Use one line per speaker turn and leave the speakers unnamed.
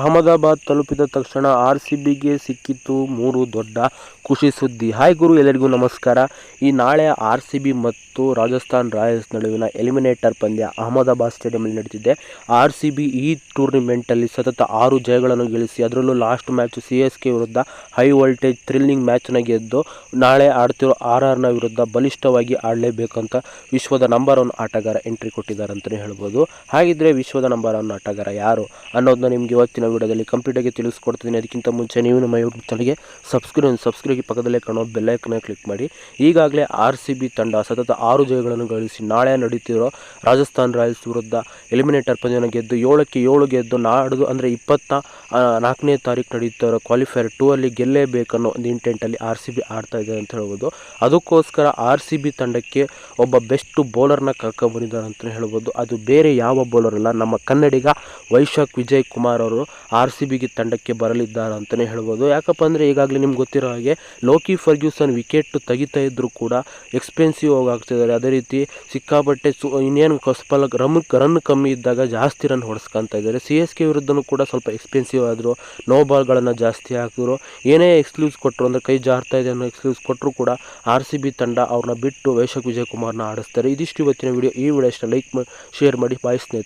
ಅಹಮದಾಬಾದ್ ತಲುಪಿದ ತಕ್ಷಣ R C ಬಿಗೆ ಸಿಕ್ಕಿತ್ತು ಮೂರು ದೊಡ್ಡ ಖುಷಿ ಸುದ್ದಿ. ಹಾಯ್ ಗುರು, ಎಲ್ಲರಿಗೂ ನಮಸ್ಕಾರ. ಈ ನಾಳೆ ಆರ್ ಸಿ ಬಿ ಮತ್ತು ರಾಜಸ್ಥಾನ್ ರಾಯಲ್ಸ್ ನಡುವಿನ ಎಲಿಮಿನೇಟರ್ ಪಂದ್ಯ ಅಹಮದಾಬಾದ್ ಸ್ಟೇಡಿಯಂನಲ್ಲಿ ನಡೆದಿದೆ ಆರ್ ಸಿ ಬಿ ಈ ಟೂರ್ನಿಮೆಂಟಲ್ಲಿ ಸತತ ಆರು ಜಯಗಳನ್ನು ಗಳಿಸಿ ಅದರಲ್ಲೂ last match C S K ವಿರುದ್ಧ ಹೈ ವೋಲ್ಟೇಜ್ ಥ್ರಿಲ್ಲಿಂಗ್ ಮ್ಯಾಚ್ನ ಗೆದ್ದು ನಾಳೆ ಆಡ್ತಿರೋ ಆರ್ ಆರ್ನ ವಿರುದ್ಧ ಬಲಿಷ್ಠವಾಗಿ ಆಡಲೇಬೇಕಂತ ವಿಶ್ವದ ನಂಬರ್ ಒನ್ ಆಟಗಾರ ಎಂಟ್ರಿ ಕೊಟ್ಟಿದ್ದಾರೆ ಅಂತಲೇ ಹೇಳ್ಬೋದು. ಹಾಗಿದ್ರೆ ವಿಶ್ವದ ನಂಬರ್ ಒನ್ ಆಟಗಾರ ಯಾರು ಅನ್ನೋದನ್ನ ನಿಮಗೆ ಇವತ್ತಿನ ವಿಡಿಯೋದಲ್ಲಿ ಕಂಪ್ಲೀಟಾಗಿ ತಿಳಿಸ್ಕೊಡ್ತೀನಿ ಅದಕ್ಕಿಂತ ಮುಂಚೆ ನೀವು ನಮ್ಮ ಯೂಟ್ಯೂಬ್ ಚಾನಲ್ಗೆ ಸಬ್ಸ್ಕ್ರೈಬ್ ಸಬ್ಸ್ಕ್ರೈಬ್ ಪಕ್ಕದಲ್ಲೇ ಕಾಣೋ ಬೆಲ್ಲೈಕನ್ನ ಕ್ಲಿಕ್ ಮಾಡಿ. ಈಗಾಗಲೇ ಆರ್ ಸಿ ಬಿ ತಂಡ ಸತತ ಆರು ಜಯಗಳನ್ನು ಗಳಿಸಿ ನಾಳೆ ನಡೀತಿರೋ ರಾಜಸ್ಥಾನ್ ರಾಯಲ್ಸ್ ವಿರುದ್ಧ ಎಲಿಮಿನೇಟರ್ ಪಂದ್ಯವನ್ನು ಗೆದ್ದು ಏಳಕ್ಕೆ ಏಳು ಗೆದ್ದು ನಾಡ್ದು ಅಂದರೆ ಇಪ್ಪತ್ತ ನಾಲ್ಕನೇ ತಾರೀಕು ಇರೋ ಕ್ವಾಲಿಫೈಯರ್ ಟೂ ಅಲ್ಲಿ ಗೆಲ್ಲೇಬೇಕನ್ನೋ ಒಂದು ಇಂಟೆಂಟಲ್ಲಿ ಆರ್ ಸಿ ಬಿ ಆಡ್ತಾ ಇದೆ ಅಂತ ಹೇಳ್ಬೋದು. ಅದಕ್ಕೋಸ್ಕರ ಆರ್ ಸಿ ಬಿ ತಂಡಕ್ಕೆ ಒಬ್ಬ ಬೆಸ್ಟ್ ಬೌಲರ್ನ ಕರ್ಕೊಂಡ್ಬಂದಿದ್ದಾರೆ ಅಂತಲೇ ಹೇಳ್ಬೋದು. ಅದು ಬೇರೆ ಯಾವ ಬೌಲರ್ ಅಲ್ಲ. ನಮ್ಮ ಕನ್ನಡಿಗ ವೈಶಾಖ್ ವಿಜಯ್ ಕುಮಾರ್ ಅವರು ಆರ್ ಸಿ ಬಿಗೆ ತಂಡಕ್ಕೆ ಬರಲಿದ್ದಾರೆ ಅಂತಲೇ ಹೇಳ್ಬೋದು. ಯಾಕಪ್ಪ ಅಂದರೆ ಈಗಾಗಲೇ ನಿಮ್ಗೆ ಗೊತ್ತಿರೋ ಹಾಗೆ ಲೋಕಿ ಫರ್ಗ್ಯೂಸನ್ ವಿಕೆಟ್ ತೆಗಿತಾ ಇದ್ದರೂ ಕೂಡ ಎಕ್ಸ್ಪೆನ್ಸಿವ್ ಆಗಿ ಆಗ್ತಿದ್ದಾರೆ ಅದೇ ರೀತಿ ಸಿಕ್ಕಾಪಟ್ಟೆ ಸು ಇನ್ನೇನು ಕಸ್ಪಲ್ ರಮ್ ರನ್ ಕಮ್ಮಿ ಇದ್ದಾಗ ಜಾಸ್ತಿ ರನ್ ಹೊಡೆಸ್ಕೊಂತ ಇದ್ದಾರೆ. ಸಿ ಎಸ್ ಕೆ ವಿರುದ್ಧನೂ ಕೂಡ ಸ್ವಲ್ಪ ಎಕ್ಸ್ಪೆನ್ಸಿವ್ ಆದರು, ನೋ ಬಾಲ್ಗಳನ್ನು ಜಾಸ್ತಿ ಹಾಕಿದ್ರು. ಏನೇ ಎಕ್ಸ್ಕ್ಲೂಸ್ ಕೊಟ್ಟರು ಅಂದರೆ ಕೈ ಜಾರ್ತಾ ಇದೆ ಅನ್ನೋ ಎಕ್ಸ್ಕ್ಲೂಸ್ ಕೊಟ್ಟರು ಕೂಡ ಆರ್ ಸಿ ಬಿ ತಂಡ ಅವ್ರನ್ನ ಬಿಟ್ಟು ವೈಶಾಖ್ ವಿಜಯ್ ಕುಮಾರ್ನ ಆಡಿಸ್ತಾರೆ. ಇದಿಷ್ಟು ಇವತ್ತಿನ ವಿಡಿಯೋ. ಈ ವಿಡಿಯೋ ಇಷ್ಟ, ಲೈಕ್ ಶೇರ್ ಮಾಡಿ. ಬಾಯ್ ಸ್ನೇಹಿತರೆ.